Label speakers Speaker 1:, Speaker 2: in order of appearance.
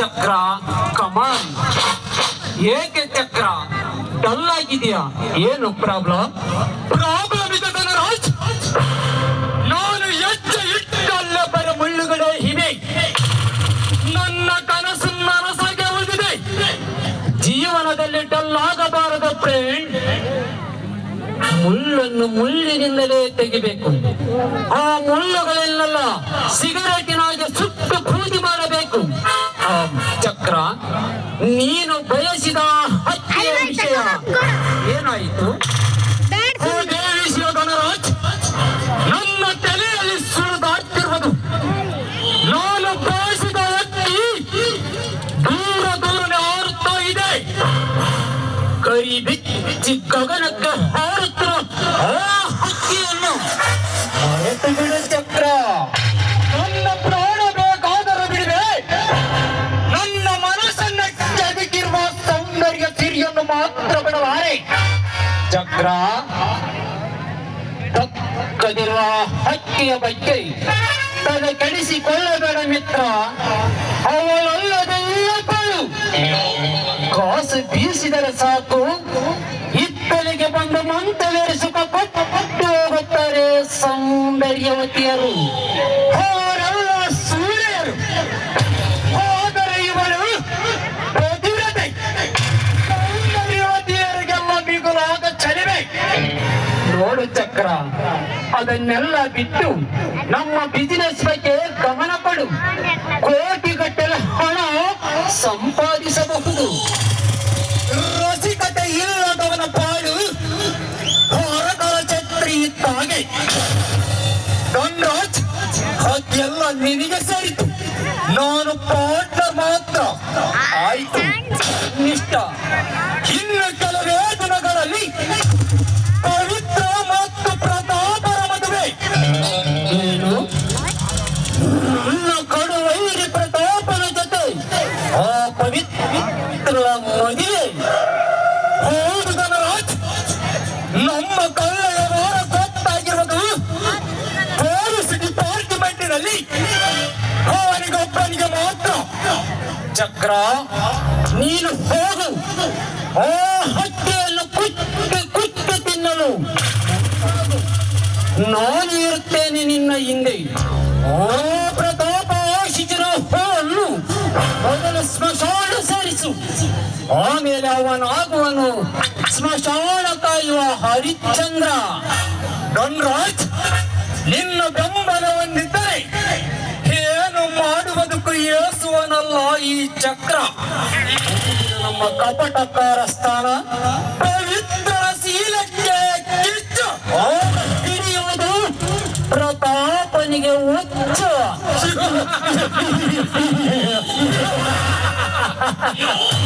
Speaker 1: ಚಕ್ರ ಕಮಾನ್ ಏಕೆ ಚಕ್ರ? ಡಲ್ ಆಗಿದೆಯಾ? ಏನು ಪ್ರಾಬ್ಲಮ್? ಪ್ರಾಬ್ಲಮ್ ಇದೆ ಧನರಾಜ್. ನಾನು ಹೆಚ್ಚು ಇಟ್ಟಲ್ಲ ಬರ ಮುಳ್ಳುಗಳ ಇವೆ. ನನ್ನ ಕನಸು ನನಸಾಗೆ ಹೋಗಿದೆ ಜೀವನದಲ್ಲಿ ಡಲ್ ಆಗಬಾರದ ಫ್ರೆಂಡ್, ಮುಳ್ಳನ್ನು ಮುಳ್ಳಿನಿಂದಲೇ ತೆಗಿಬೇಕು. ಆ ಮುಳ್ಳುಗಳೆಲ್ಲ ಸಿಗರೇಟಿನಾಗೆ ನೀನು ಬಯಸಿದ ಹತ್ತಿಯ ವಿಷಯ. ಏನಾಯಿತು? ವಿಷಯ ನನ್ನ ತಲೆಯಲ್ಲಿ ಸುಳಿದಾಡ್ತಿರುವುದು ನಾನು ಬಯಸಿದ ಹಕ್ಕಿ ದೂರ ದೂರನೆ ಹಾರುತ್ತಾ ಇದೆ. ಕೈ ಬಿಚ್ಚಿ ಗಗನಕ್ಕೆ ಚಕ್ರ ತಕ್ಕದಿರುವ ಹಕ್ಕಿಯ ಬಗ್ಗೆ ತಲೆ ಕೆಡಿಸಿಕೊಳ್ಳಬೇಡ ಮಿತ್ರ ಅವಳಲ್ಲದೆಲ್ಲ ಕಳು ಕಾಸು ಬೀಸಿದರೆ ಸಾಕು ಇತ್ತಲಿಗೆ ಬಂದು ಮಂತವೇರಿಸುಕ ಕೊಟ್ಟು ಹೋಗುತ್ತಾರೆ ಸೌಂದರ್ಯವತಿಯರು. ನೋಡು ಚಕ್ರ ಅದನ್ನೆಲ್ಲ ಬಿಟ್ಟು ನಮ್ಮ ಬಿಸಿನೆಸ್ ಬಗ್ಗೆ ಗಮನ ಕೊಡು. ಕೋಟಿಗಟ್ಟಲೆ ಹಣ ಸಂಪಾದಿಸಬಹುದು. ರಸಿಕತೆ ಇಲ್ಲದವನ ಪಾಡು ಹೊರಗಳ ಛತ್ರಿ ಇದ್ದಾಗೆ ಧನ್ರಾಜ್ ಅದೆಲ್ಲ ನಿನಗೆ ಸೇರಿತು. ನಾನು ಪಾಟ ಮಾತ್ರ. ಆಯ್ತು ಇಷ್ಟ ಇನ್ನು ಪವಿತ್ರ ಮದುವೆ ಧನರಾಜ್ ನಮ್ಮ ಕಳ್ಳೆಯ ವಾರ ಗೊತ್ತಾಗಿರುವುದು ಪೊಲೀಸ್ ಡಿಪಾರ್ಟ್ಮೆಂಟಿನಲ್ಲಿ ಅವನಿಗೊಬ್ಬನಿಗೆ ಮಾತ್ರ ಚಕ್ರ ನೀನು ಹೋಗು. ಆ ಹಕ್ಕಿಯನ್ನು ಕುಟ್ಟಿ ಕುಟ್ಟಿ ತಿನ್ನಲು ನಾನು ಇರುತ್ತೇನೆ ನಿನ್ನ ಹಿಂದೆ ಅವನಾಗುವನು ಸ್ಮಶಾನ ಕಾಯುವ ಹರಿಶ್ಚಂದ್ರ. ಗಣರಾಜ್ ನಿನ್ನ ಬೆಂಬಲ ಹೊಂದಿದ್ದರೆ ಏನು ಮಾಡುವುದಕ್ಕೂ ಏಸುವನಲ್ಲ ಈ ಚಕ್ರ. ನಮ್ಮ ಕಪಟಕಾರ ಸ್ಥಾನ. ಪವಿತ್ರ ಶೀಲಕ್ಕೆ ಹಿಡಿಯುವುದು ಪ್ರತಾಪನಿಗೆ ಹುಚ್ಚು.